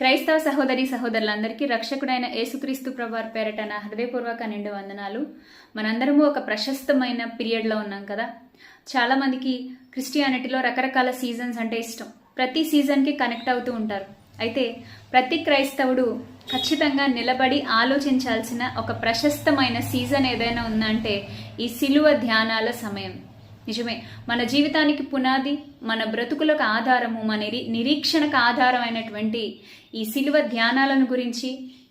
క్రైస్తవ సహోదరి సహోదరులందరికీ రక్షకుడైన యేసుక్రీస్తు ప్రభార్ పేరట నా హృదయపూర్వక నిండు వందనాలు. మనందరము ఒక ప్రశస్తమైన పీరియడ్లో ఉన్నాం కదా. చాలామందికి క్రిస్టియానిటీలో రకరకాల సీజన్స్ అంటే ఇష్టం. ప్రతి సీజన్కి కనెక్ట్ అవుతూ ఉంటారు. అయితే ప్రతి క్రైస్తవుడు ఖచ్చితంగా నిలబడి ఆలోచించాల్సిన ఒక ప్రశస్తమైన సీజన్ ఏదైనా ఉందంటే ఈ సిలువ ధ్యానాల సమయం. నిజమే. మన జీవితానికి పునాది మన బ్రతుకులకు ఆధారము మన నిరీక్షణకు ఆధారమైనటువంటి ఈ సిలువ ధ్యానాలను గురించి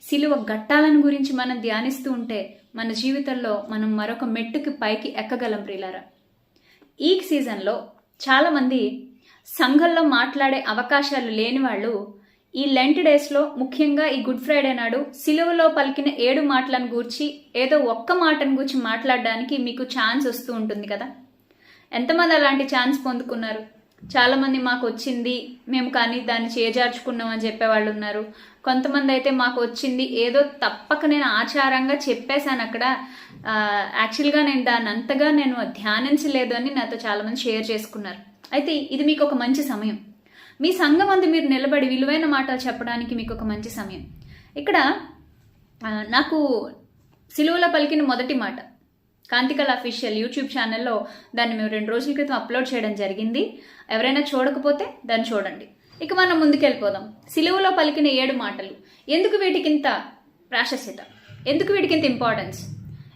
సిలువ ఘట్టాలను గురించి మనం ధ్యానిస్తూ ఉంటే మన జీవితంలో మనం మరొక మెట్టుకి పైకి ఎక్కగలం ప్రిలారా ఈ సీజన్లో చాలామంది సంఘంలో మాట్లాడే అవకాశాలు లేని వాళ్ళు ఈ లెంట్ డేస్లో ముఖ్యంగా ఈ గుడ్ ఫ్రైడే నాడు సిలువలో పలికిన ఏడు మాటలను గూర్చి ఏదో ఒక్క మాటను గూర్చి మాట్లాడడానికి మీకు ఛాన్స్ వస్తూ ఉంటుంది కదా. ఎంతమంది అలాంటి ఛాన్స్ పొందుకున్నారు? చాలామంది మాకు వచ్చింది మేము కానీ దాన్ని చేజార్చుకున్నాం అని చెప్పేవాళ్ళు ఉన్నారు. కొంతమంది అయితే మాకు వచ్చింది ఏదో తప్పక నేను ఆచారంగా చెప్పేశాను అక్కడ. యాక్చువల్గా నేను దాన్ని అంతగా నేను ధ్యానించలేదు అని నాతో చాలామంది షేర్ చేసుకున్నారు. అయితే ఇది మీకు ఒక మంచి సమయం. మీ సంఘం అందు మీరు నిలబడి విలువైన మాటలు చెప్పడానికి మీకు ఒక మంచి సమయం. ఇక్కడ నాకు సిలువలో పలికిన మొదటి మాట. కాంతికల్ అఫీషియల్ యూట్యూబ్ ఛానల్లో దాన్ని మేము రెండు రోజుల క్రితం అప్లోడ్ చేయడం జరిగింది. ఎవరైనా చూడకపోతే దాన్ని చూడండి. ఇక మనం ముందుకెళ్ళిపోదాం. సిలువలో పలికిన ఏడు మాటలు. ఎందుకు వీటికింత ప్రాశస్యత? ఎందుకు వీటికింత ఇంపార్టెన్స్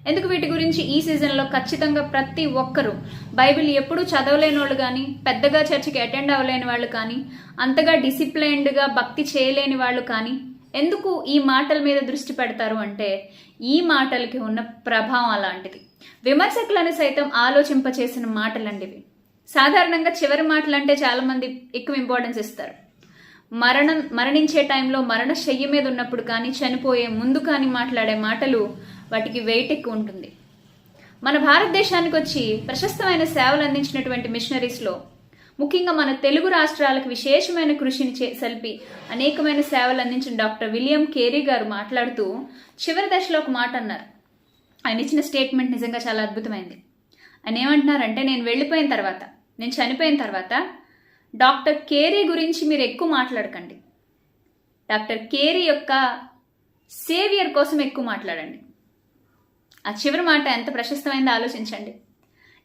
ఎందుకు వీటి గురించి ఈ సీజన్లో ఖచ్చితంగా ప్రతి ఒక్కరూ బైబిల్ ఎప్పుడూ చదవలేని వాళ్ళు కానీ పెద్దగా చర్చికి అటెండ్ అవ్వలేని వాళ్ళు కానీ అంతగా డిసిప్లైన్డ్గా భక్తి చేయలేని వాళ్ళు కానీ ఎందుకు ఈ మాటల మీద దృష్టి పెడతారు అంటే ఈ మాటలకి ఉన్న ప్రభావం అలాంటిది. విమర్శకులను సైతం ఆలోచింపచేసిన మాటలండివి. సాధారణంగా చివరి మాటలు అంటే చాలామంది ఎక్కువ ఇంపార్టెన్స్ ఇస్తారు. మరణం మరణించే టైంలో మరణ శయ్య మీద ఉన్నప్పుడు కానీ చనిపోయే ముందు కానీ మాట్లాడే మాటలు వాటికి వెయిట్ ఎక్కువ ఉంటుంది. మన భారతదేశానికి వచ్చి ప్రశస్తమైన సేవలు అందించినటువంటి మిషనరీస్లో ముఖ్యంగా మన తెలుగు రాష్ట్రాలకు విశేషమైన కృషిని చే సల్పి అనేకమైన సేవలు అందించిన డాక్టర్ విలియం కేరీ గారు మాట్లాడుతూ చివరి దశలో ఒక మాట అన్నారు. ఆయన ఇచ్చిన స్టేట్మెంట్ నిజంగా చాలా అద్భుతమైంది. ఆయన ఏమంటున్నారంటే నేను వెళ్ళిపోయిన తర్వాత నేను చనిపోయిన తర్వాత డాక్టర్ కేరీ గురించి మీరు ఎక్కువ మాట్లాడకండి. డాక్టర్ కేరీ యొక్క సేవియర్ కోసం ఎక్కువ మాట్లాడండి. ఆ చివరి మాట ఎంత ప్రశస్తమైందో ఆలోచించండి.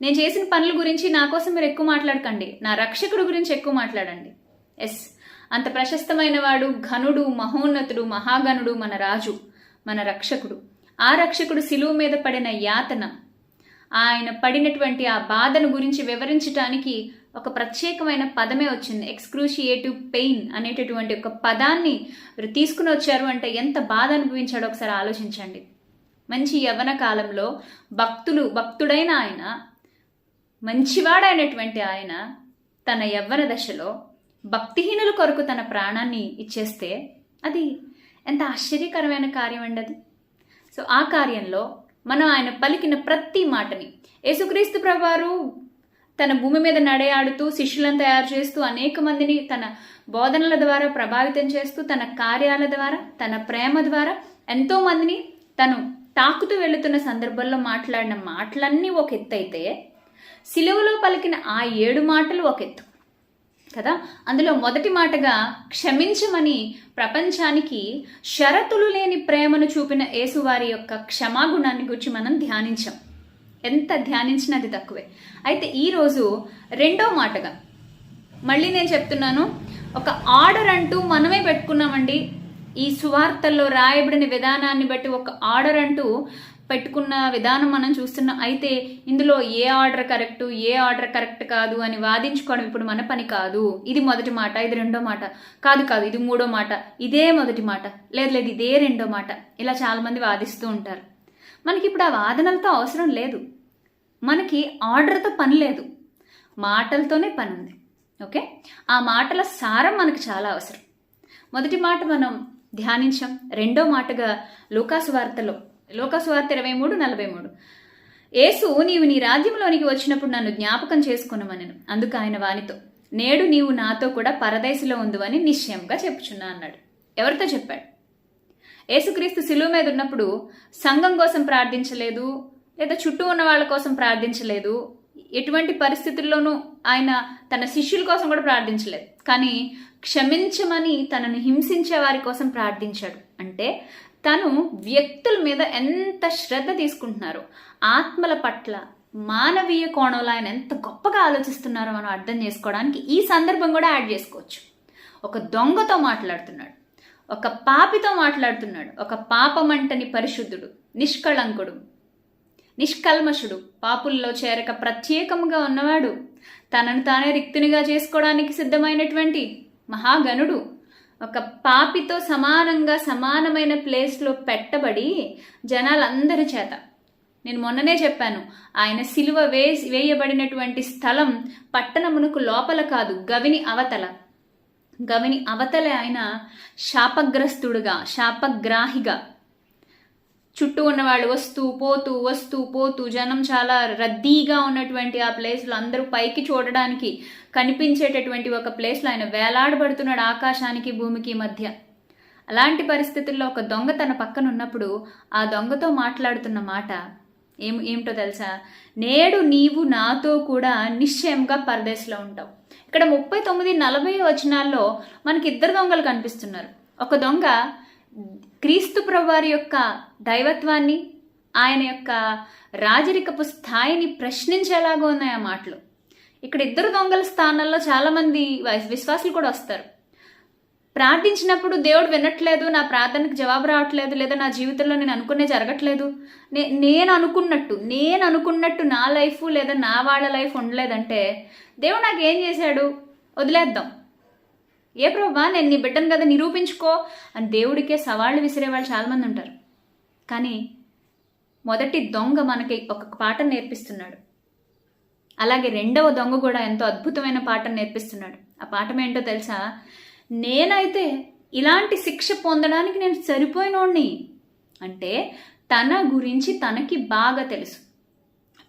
నేను చేసిన పనుల గురించి నా కోసం మీరు ఎక్కువ మాట్లాడకండి. నా రక్షకుడు గురించి ఎక్కువ మాట్లాడండి. ఎస్ అంత ప్రశస్తమైన వాడు ఘనుడు మహోన్నతుడు మహాగణుడు మన రాజు మన రక్షకుడు. ఆ రక్షకుడు శిలువ మీద పడిన యాతన. ఆయన పడినటువంటి ఆ బాధను గురించి వివరించటానికి ఒక ప్రత్యేకమైన పదమే వచ్చింది. ఎక్స్క్రూషియేటివ్ పెయిన్ అనేటటువంటి ఒక పదాన్ని మీరు తీసుకుని వచ్చారు అంటే ఎంత బాధ అనుభవించాడో ఒకసారి ఆలోచించండి. మంచి యవన కాలంలో భక్తులు భక్తుడైన ఆయన మంచివాడైనటువంటి ఆయన తన యవ్వన దశలో భక్తిహీనుల కొరకు తన ప్రాణాన్ని ఇచ్చేస్తే అది ఎంత ఆశ్చర్యకరమైన కార్యం అండి అది సో ఆ కార్యంలో మనం ఆయన పలికిన ప్రతి మాటని. యేసుక్రీస్తు ప్రభువారు తన భూమి మీద నడయాడుతూ శిష్యులను తయారు చేస్తూ అనేక మందిని తన బోధనల ద్వారా ప్రభావితం చేస్తూ తన కార్యాల ద్వారా తన ప్రేమ ద్వారా ఎంతో మందిని తను తాకుతూ వెళుతున్న సందర్భంలో మాట్లాడిన మాటలన్నీ ఒక ఎత్తు అయితే సిలువలో పలికిన ఆ ఏడు మాటలు ఒక ఎత్తు. కదా? అందులో మొదటి మాటగా క్షమించమని ప్రపంచానికి షరతులు లేని ప్రేమను చూపిన యేసువారి యొక్క క్షమాగుణాన్ని గురించి మనం ధ్యానించాం. ఎంత ధ్యానించినా అది తక్కువే. అయితే ఈరోజు రెండో మాటగా మళ్ళీ నేను చెప్తున్నాను ఒక ఆర్డర్ అంటూ మనమే పెట్టుకున్నామండి. ఈ సువార్తల్లో రాయబడిన విధానాన్ని బట్టి ఒక ఆర్డర్ అంటూ పెట్టుకున్న విధానం మనం చూస్తున్నాం అయితే ఇందులో ఏ ఆర్డర్ కరెక్ట్ ఏ ఆర్డర్ కరెక్ట్ కాదు అని వాదించుకోవడం ఇప్పుడు మన పని కాదు. ఇది మొదటి మాట ఇది రెండో మాట. కాదు కాదు ఇది మూడో మాట ఇదే మొదటి మాట. లేదు లేదు ఇదే రెండో మాట. ఇలా చాలామంది వాదిస్తూ ఉంటారు. మనకి ఇప్పుడు ఆ వాదనలతో అవసరం లేదు. మనకి ఆర్డర్తో పని లేదు. మాటలతోనే పని ఉంది. ఓకే? ఆ మాటల సారం మనకు చాలా అవసరం. మొదటి మాట మనం ధ్యానించాం. రెండో మాటగా లోకాసు వార్తలో లోకసువార్త ఇరవై మూడు నలభై మూడు. యేసు నీవు నీ రాజ్యంలోనికి వచ్చినప్పుడు నన్ను జ్ఞాపకం చేసుకున్నామనను అందుకు ఆయన వానితో నేడు నీవు నాతో కూడా పరదేశిలో ఉందని నిశ్చయంగా చెప్పుచున్నా అన్నాడు. ఎవరితో చెప్పాడు? యేసుక్రీస్తు సిలువు మీద ఉన్నప్పుడు సంఘం కోసం ప్రార్థించలేదు లేదా చుట్టూ ఉన్న వాళ్ళ కోసం ప్రార్థించలేదు ఎటువంటి పరిస్థితుల్లోనూ ఆయన తన శిష్యుల కోసం కూడా ప్రార్థించలేదు. కానీ క్షమించమని తనను హింసించే వారి కోసం ప్రార్థించాడు. అంటే తను వ్యక్తుల మీద ఎంత శ్రద్ధ తీసుకుంటున్నారో ఆత్మల పట్ల మానవీయ కోణంలో ఆయన ఎంత గొప్పగా ఆలోచిస్తున్నారో మనం అర్థం చేసుకోవడానికి ఈ సందర్భం కూడా యాడ్ చేసుకోవచ్చు. ఒక దొంగతో మాట్లాడుతున్నాడు ఒక పాపితో మాట్లాడుతున్నాడు ఒక పాపమంటని పరిశుద్ధుడు నిష్కళంకుడు నిష్కల్మషుడు పాపుల్లో చేరక ప్రత్యేకముగా ఉన్నవాడు తనను తానే రిక్తునిగా చేసుకోవడానికి సిద్ధమైనటువంటి మహాగణుడు ఒక పాపితో సమానంగా సమానమైన ప్లేస్లో పెట్టబడి జనాలందరి చేత. నేను మొన్ననే చెప్పాను ఆయన సిలువ వే వేయబడినటువంటి స్థలం పట్టణమునకు లోపల కాదు గవిని అవతల. గవిని అవతలే ఆయన శాపగ్రస్తుడుగా శాపగ్రాహిగా. చుట్టూ ఉన్నవాళ్ళు వస్తూ పోతూ వస్తూ పోతూ జనం చాలా రద్దీగా ఉన్నటువంటి ఆ ప్లేస్లో అందరూ పైకి చూడడానికి కనిపించేటటువంటి ఒక ప్లేస్లో ఆయన వేలాడబడుతున్నాడు ఆకాశానికి భూమికి మధ్య. అలాంటి పరిస్థితుల్లో ఒక దొంగ తన పక్కన ఉన్నప్పుడు ఆ దొంగతో మాట్లాడుతున్న మాట ఏం ఏమిటో తెలుసా? నేడు నీవు నాతో కూడా నిశ్చయంగా పరదేశంలో ఉంటావు. ఇక్కడ ముప్పై తొమ్మిది నలభై వచనాల్లో మనకి ఇద్దరు దొంగలు కనిపిస్తున్నారు. ఒక దొంగ క్రీస్తు ప్రభువారి యొక్క దైవత్వాన్ని ఆయన యొక్క రాజరికపు స్థాయిని ప్రశ్నించేలాగా ఉన్నాయి ఆ మాటలు. ఇక్కడ ఇద్దరు దొంగల స్థానంలో చాలామంది విశ్వాసులు కూడా వస్తారు. ప్రార్థించినప్పుడు దేవుడు వినట్లేదు నా ప్రార్థనకు జవాబు రావట్లేదు లేదా నా జీవితంలో నేను అనుకునే జరగట్లేదు. నే నేను అనుకున్నట్టు నేను అనుకున్నట్టు నా లైఫ్ లేదా నా వాళ్ళ లైఫ్ ఉండలేదంటే దేవుడు నాకు ఏం చేశాడు? వదిలేద్దాం. ఏ ప్రభా నేను నీ బిడ్డను కదా నిరూపించుకో అని దేవుడికే సవాళ్ళు విసిరే వాళ్ళు చాలామంది ఉంటారు. కానీ మొదటి దొంగ మనకి ఒక పాఠం నేర్పిస్తున్నాడు. అలాగే రెండవ దొంగ కూడా ఎంతో అద్భుతమైన పాఠం నేర్పిస్తున్నాడు. ఆ పాఠం ఏంటో తెలుసా? నేనైతే ఇలాంటి శిక్ష పొందడానికి నేను సరిపోయినోడిని. అంటే తన గురించి తనకి బాగా తెలుసు.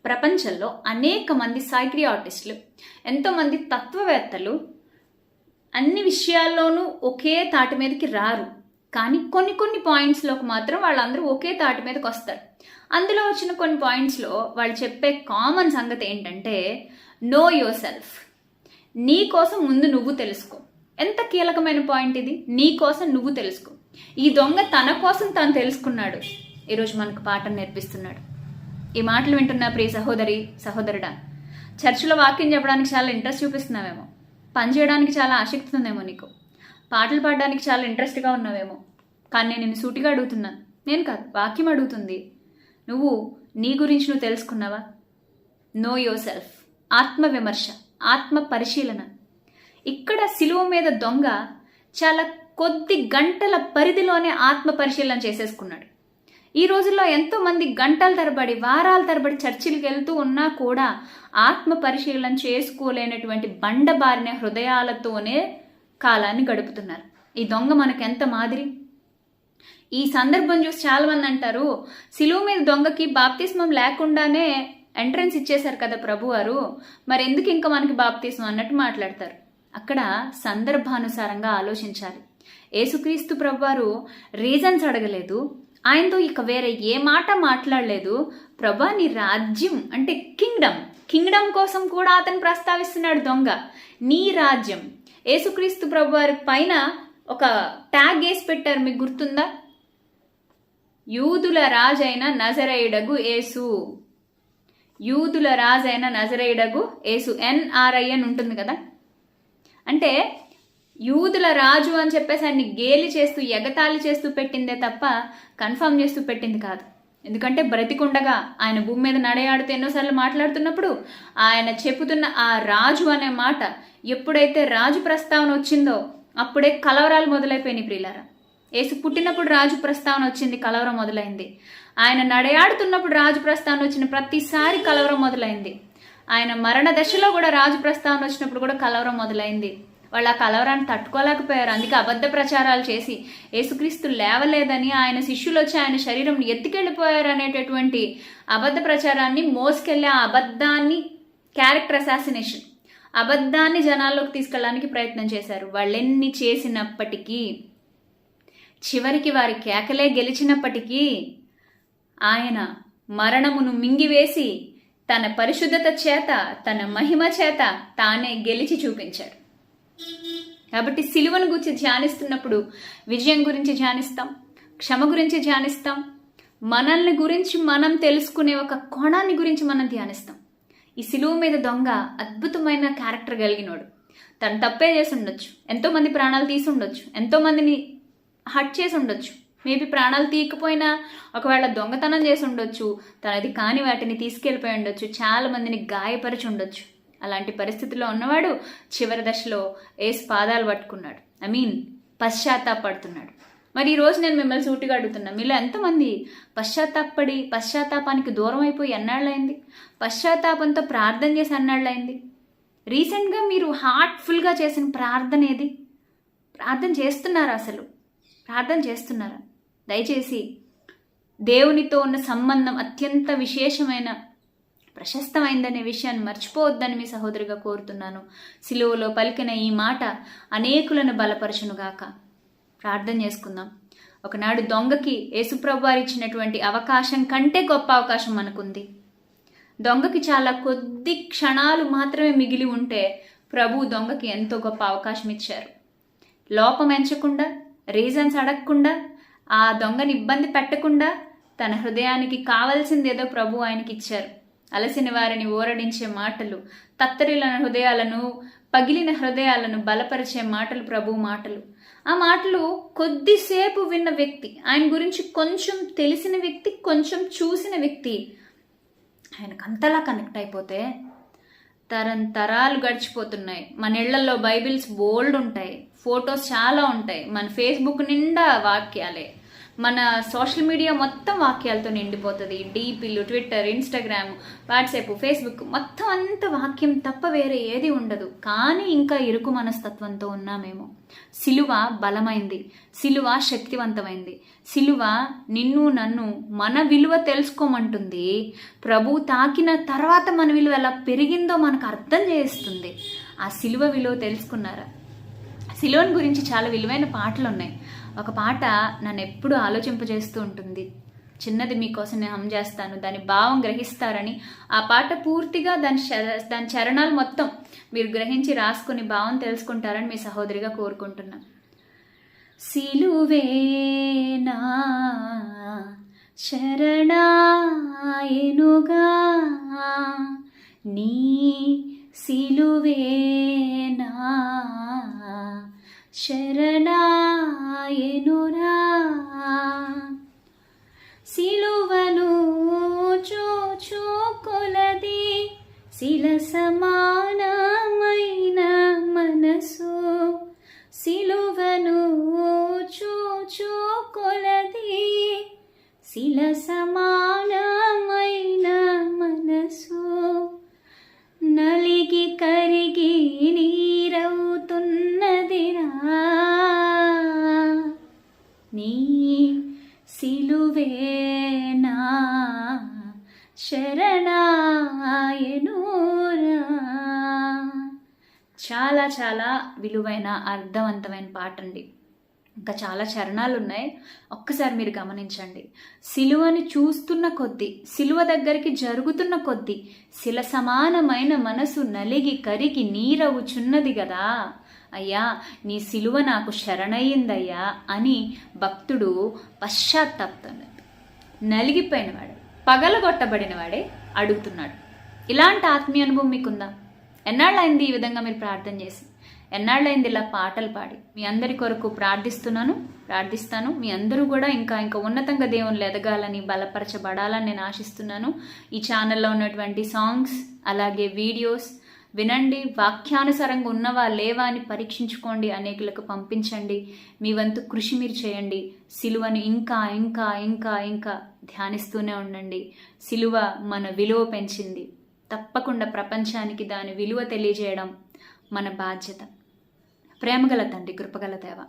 ప్రపంచంలో అనేక మంది సైక్రీ ఆర్టిస్టులు ఎంతోమంది తత్వవేత్తలు అన్ని విషయాల్లోనూ ఒకే తాటి మీదకి రారు. కానీ కొన్ని కొన్ని పాయింట్స్లోకి మాత్రం వాళ్ళందరూ ఒకే తాటి మీదకి వస్తారు. అందులో వచ్చిన కొన్ని పాయింట్స్లో వాళ్ళు చెప్పే కామన్ సంగతి ఏంటంటే నో యువర్ సెల్ఫ్ నీ కోసం ముందు నువ్వు తెలుసుకో. ఎంత కీలకమైన పాయింట్ ఇది? నీ కోసం నువ్వు తెలుసుకో. ఈ దొంగ తన కోసం తను తెలుసుకున్నాడు. ఈరోజు మనకు పాఠం నేర్పిస్తున్నాడు. ఈ మాటలు వింటున్న ప్రియ సహోదరి సహోదరుడా చర్చిలో వాక్యం చెప్పడానికి చాలా ఇంట్రెస్ట్ చూపిస్తున్నామేమో పని చేయడానికి చాలా ఆసక్తి ఉందేమో నీకు? పాటలు పాడడానికి చాలా ఇంట్రెస్ట్గా ఉన్నావేమో. కానీ నేను నిన్ను సూటిగా అడుగుతున్నాను. నేను కాదు వాక్యం అడుగుతుంది. నువ్వు నీ గురించి నువ్వు తెలుసుకున్నావా? నో యువర్ సెల్ఫ్ ఆత్మ విమర్శ ఆత్మ పరిశీలన. ఇక్కడ సిలువ మీద దొంగ చాలా కొద్ది గంటల పరిధిలోనే ఆత్మ పరిశీలన చేసేసుకున్నాడు. ఈ రోజుల్లో ఎంతో మంది గంటల తరబడి వారాల తరబడి చర్చిలకు వెళ్తూ ఉన్నా కూడా ఆత్మ పరిశీలన చేసుకోలేనటువంటి బండబారిన హృదయాలతోనే కాలాన్ని గడుపుతున్నారు. ఈ దొంగ మనకు ఎంత మాదిరి? ఈ సందర్భం చూసి చాలా మంది అంటారు సిలువు మీద దొంగకి బాప్తిస్మం లేకుండానే ఎంట్రన్స్ ఇచ్చేశారు కదా ప్రభు వారు మరి ఎందుకు ఇంకా మనకి బాప్తిస్మం? అన్నట్టు మాట్లాడతారు. అక్కడ సందర్భానుసారంగా ఆలోచించాలి. యేసుక్రీస్తు ప్రభువారు రీజన్స్ అడగలేదు ఆయనతో ఇక వేరే ఏ మాట మాట్లాడలేదు. ప్రభా నీ రాజ్యం అంటే కింగ్డమ్. కింగ్డమ్ కోసం కూడా అతను ప్రస్తావిస్తున్నాడు దొంగ. నీ రాజ్యం. యేసుక్రీస్తు ప్రభు వారి పైన ఒక ట్యాగ్ వేసి పెట్టారు. మీకు గుర్తుందా? యూదుల రాజైన నజరేయుడగు ఏసు యూదుల రాజైన నజరేయుడగు ఎన్ఆర్ఐ ఎన్ఆర్ఐఎన్ ఉంటుంది కదా? అంటే యూదుల రాజు అని చెప్పేసి ఆయన్ని గేలి చేస్తూ ఎగతాళి చేస్తూ పెట్టిందే తప్ప కన్ఫర్మ్ చేస్తూ పెట్టింది కాదు. ఎందుకంటే బ్రతికుండగా ఆయన భూమి మీద నడయాడుతూ ఎన్నోసార్లు మాట్లాడుతున్నప్పుడు ఆయన చెబుతున్న ఆ రాజు అనే మాట ఎప్పుడైతే రాజు ప్రస్తావన వచ్చిందో అప్పుడే కలవరాలు మొదలైపోయినాయి ప్రియులారా. యేసు పుట్టినప్పుడు రాజు ప్రస్తావన వచ్చింది కలవరం మొదలైంది. ఆయన నడయాడుతున్నప్పుడు రాజు ప్రస్తావన వచ్చిన ప్రతిసారి కలవరం మొదలైంది. ఆయన మరణ దశలో కూడా రాజు ప్రస్తావన వచ్చినప్పుడు కూడా కలవరం మొదలైంది. వాళ్ళు ఆ కలవరాన్ని తట్టుకోలేకపోయారు. అందుకే అబద్ధ ప్రచారాలు చేసి యేసుక్రీస్తు లేవలేదని ఆయన శిష్యులు వచ్చి ఆయన శరీరం ఎత్తుకెళ్ళిపోయారు అనేటటువంటి అబద్ధ ప్రచారాన్ని మోసుకెళ్ళే ఆ అబద్ధాన్ని క్యారెక్టర్ అసాసినేషన్. అబద్ధాన్ని జనాల్లోకి తీసుకెళ్ళడానికి ప్రయత్నం చేశారు. వాళ్ళెన్ని చేసినప్పటికీ చివరికి వారి కేకలే గెలిచినప్పటికీ ఆయన మరణమును మింగివేసి తన పరిశుద్ధత చేత తన మహిమ చేత తానే గెలిచి చూపించాడు కాబట్టి సిలువను గురించి ధ్యానిస్తున్నప్పుడు విజయం గురించి ధ్యానిస్తాం క్షమ గురించి ధ్యానిస్తాం మనల్ని గురించి మనం తెలుసుకునే ఒక కోణాన్ని గురించి మనం ధ్యానిస్తాం. ఈ సిలువ మీద దొంగ అద్భుతమైన క్యారెక్టర్ కలిగినోడు. తను తప్పే చేసి ఉండొచ్చు. ఎంతో మంది ప్రాణాలు తీసి ఉండొచ్చు. ఎంతో మందిని హట్ చేసి ఉండొచ్చు. మేబీ ప్రాణాలు తీయకపోయినా ఒకవేళ దొంగతనం చేసి ఉండొచ్చు. తనది కాని వాటిని తీసుకెళ్ళిపోయి ఉండొచ్చు. చాలా మందిని గాయపరిచి ఉండొచ్చు. అలాంటి పరిస్థితిలో ఉన్నవాడు చివరి దశలో ఏసు పాదాలు పట్టుకున్నాడు. ఐ మీన్ పశ్చాత్తాపడుతున్నాడు. మరి ఈరోజు నేను మిమ్మల్ని సూటిగా అడుగుతున్నా మీలో ఎంతమంది పశ్చాత్తాపడి పశ్చాత్తాపానికి దూరం అయిపోయి ఎన్నాళ్ళైంది పశ్చాత్తాపంతో ప్రార్థన చేసి ఎన్నాళ్ళైంది రీసెంట్గా మీరు హార్ట్ఫుల్గా చేసిన ప్రార్థన ఏది? ప్రార్థన చేస్తున్నారా అసలు? ప్రార్థన చేస్తున్నారా? దయచేసి దేవునితో ఉన్న సంబంధం అత్యంత విశేషమైన ప్రశస్తమైందనే విషయాన్ని మర్చిపోవద్దని మీ సహోదరిగా కోరుతున్నాను. సిలువలో పలికిన ఈ మాట అనేకులను బలపరచునుగాక. ప్రార్థన చేసుకుందాం. ఒకనాడు దొంగకి యేసుప్రభువారు ఇచ్చినటువంటి అవకాశం కంటే గొప్ప అవకాశం మనకుంది. దొంగకి చాలా కొద్ది క్షణాలు మాత్రమే మిగిలి ఉంటే ప్రభు దొంగకి ఎంతో గొప్ప అవకాశం ఇచ్చారు. లోపం ఎంచకుండా రీజన్స్ అడగకుండా ఆ దొంగని ఇబ్బంది పెట్టకుండా తన హృదయానికి కావలసింది ఏదో ప్రభు ఆయనకి ఇచ్చారు అలసిన వారిని ఓరడించే మాటలు తత్తరిలన హృదయాలను పగిలిన హృదయాలను బలపరిచే మాటలు ప్రభు మాటలు. ఆ మాటలు కొద్దిసేపు విన్న వ్యక్తి ఆయన గురించి కొంచెం తెలిసిన వ్యక్తి కొంచెం చూసిన వ్యక్తి ఆయనకు అంతలా కనెక్ట్ అయిపోతే తరం తరాలు గడిచిపోతున్నాయి. మన ఇళ్ళలో బైబిల్స్ బోల్డ్ ఉంటాయి ఫొటోస్ చాలా ఉంటాయి. మన ఫేస్బుక్ నిండా వాక్యాలే. మన సోషల్ మీడియా మొత్తం వాక్యాలతో నిండిపోతుంది. డీపీలు ట్విట్టర్ ఇన్స్టాగ్రామ్ వాట్సాప్ ఫేస్బుక్ మొత్తం అంత వాక్యం తప్ప వేరే ఏది ఉండదు. కానీ ఇంకా ఇరుకు మనస్తత్వంతో ఉన్నామేమో. సిలువ బలమైంది. సిలువ శక్తివంతమైంది. సిలువ నిన్ను నన్ను మన విలువ తెలుసుకోమంటుంది. ప్రభు తాకిన తర్వాత మన విలువ ఎలా పెరిగిందో మనకు అర్థం చేస్తుంది. ఆ సిలువ విలువ తెలుసుకున్నారా? సిలోన్ గురించి చాలా విలువైన పాటలు ఉన్నాయి ఒక పాట నన్ను ఎప్పుడు ఆలోచింపజేస్తూ ఉంటుంది చిన్నది మీకోసం నేను హమ్ చేస్తాను దాని భావం గ్రహిస్తారని. ఆ పాట పూర్తిగా దాని శర- దాని చరణాలు మొత్తం మీరు గ్రహించి రాసుకుని భావం తెలుసుకుంటారని మీ సహోదరిగా కోరుకుంటున్నా. సిలువేనా శరణాయనుగా నీ సిలువేనా శరణాయనురా. సిలువను చూచు కొలది శిల సమానమైన మనసు. సిలువను చూచు కొలది శిల సమానమైన మనసు. నలిగి కరిగి నీరవు నీరవుతున్నదిరా నీ సిలువేనా శరణాయనురా. చాలా చాలా విలువైన అర్థవంతమైన పాట అండి ఇంకా చాలా చరణాలు ఉన్నాయి ఒక్కసారి మీరు గమనించండి. సిలువని చూస్తున్న కొద్దీ సిలువ దగ్గరికి జరుగుతున్న కొద్దీ శిల సమానమైన మనసు నలిగి కరిగి నీరవుచున్నది కదా అయ్యా నీ సిలువ నాకు శరణయ్యిందయ్యా అని భక్తుడు పశ్చాత్తాపుతున్నాడు నలిగిపోయినవాడు పగలగొట్టబడినవాడే అడుగుతున్నాడు. ఇలాంటి ఆత్మీయ అనుభవం మీకుందా? ఎన్నాళ్ళైంది ఈ విధంగా మీరు ప్రార్థన చేసి? ఎన్నాళ్ళైంది ఇలా పాటలు పాడి? మీ అందరి కొరకు ప్రార్థిస్తున్నాను ప్రార్థిస్తాను. మీ అందరూ కూడా ఇంకా ఇంకా ఉన్నతంగా దేవుళ్ళు ఎదగాలని బలపరచబడాలని నేను ఆశిస్తున్నాను. ఈ ఛానల్లో ఉన్నటువంటి సాంగ్స్ అలాగే వీడియోస్ వినండి వాక్యానుసారంగా ఉన్నవా లేవా అని పరీక్షించుకోండి అనేకులకు పంపించండి. మీ వంతు కృషి మీరు చేయండి. సిలువను ఇంకా ఇంకా ఇంకా ఇంకా ధ్యానిస్తూనే ఉండండి. సిలువ మన విలువ పెంచింది. తప్పకుండా ప్రపంచానికి దాని విలువ తెలియజేయడం మన బాధ్యత. ప్రేమగల తండ్రి కృపగల దేవ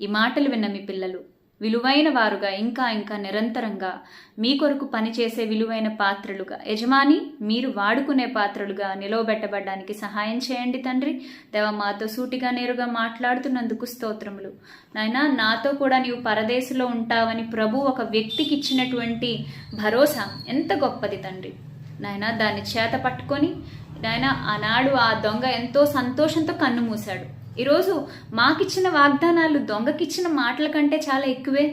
ఈ మాటలు విన్న మీ పిల్లలు విలువైన వారుగా ఇంకా ఇంకా నిరంతరంగా మీ కొరకు పనిచేసే విలువైన పాత్రలుగా యజమాని మీరు వాడుకునే పాత్రలుగా నిలవబెట్టబడ్డానికి సహాయం చేయండి తండ్రి. దేవ మాతో సూటిగా నేరుగా మాట్లాడుతున్నందుకు స్తోత్రములు. నాయనా నాతో కూడా నీవు పరదేశంలో ఉంటావని ప్రభు ఒక వ్యక్తికి ఇచ్చినటువంటి భరోసా ఎంత గొప్పది తండ్రి. నాయన దాన్ని చేత పట్టుకొని నాయన ఆనాడు ఆ దొంగ ఎంతో సంతోషంతో కన్ను మూశాడు. ఈరోజు మాకిచ్చిన వాగ్దానాలు దొంగకిచ్చిన మాటల కంటే చాలా ఎక్కువే.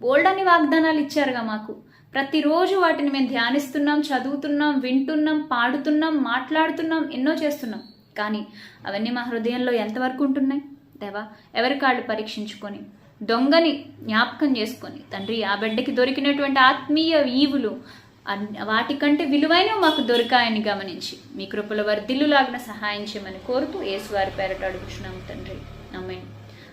బోల్డని వాగ్దానాలు ఇచ్చారుగా మాకు. ప్రతిరోజు వాటిని మేము ధ్యానిస్తున్నాం చదువుతున్నాం వింటున్నాం పాడుతున్నాం మాట్లాడుతున్నాం ఎన్నో చేస్తున్నాం. కానీ అవన్నీ మా హృదయంలో ఎంతవరకు ఉంటున్నాయి? దేవా ఎవరి కాళ్ళు పరీక్షించుకొని దొంగని జ్ఞాపకం చేసుకొని తండ్రి ఆ బిడ్డకి దొరికినటువంటి ఆత్మీయ ఈవులు వాటికంటే విలువైనవి మాకు దొరికాయని గమనించి మీ కృపల వర్ధిల్లులాగిన సహాయం చేయమని కోరుతూ యేసువారి పేరట అడుగుచున్నాము తండ్రి. అమ్మాయి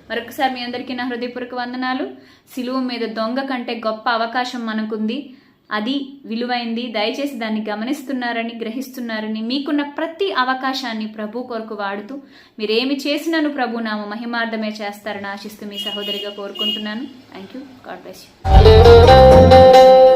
మరొకసారి మీ అందరికీ నా హృదయపూర్వక వందనాలు. సిలువ మీద దొంగ కంటే గొప్ప అవకాశం మనకుంది. అది విలువైంది. దయచేసి దాన్ని గమనిస్తున్నారని గ్రహిస్తున్నారని మీకున్న ప్రతి అవకాశాన్ని ప్రభు కొరకు వాడుతూ మీరేమి చేసినాను ప్రభు నామ మహిమార్థమే చేస్తారని ఆశిస్తూ మీ సహోదరిగా కోరుకుంటున్నాను. Thank you God bless you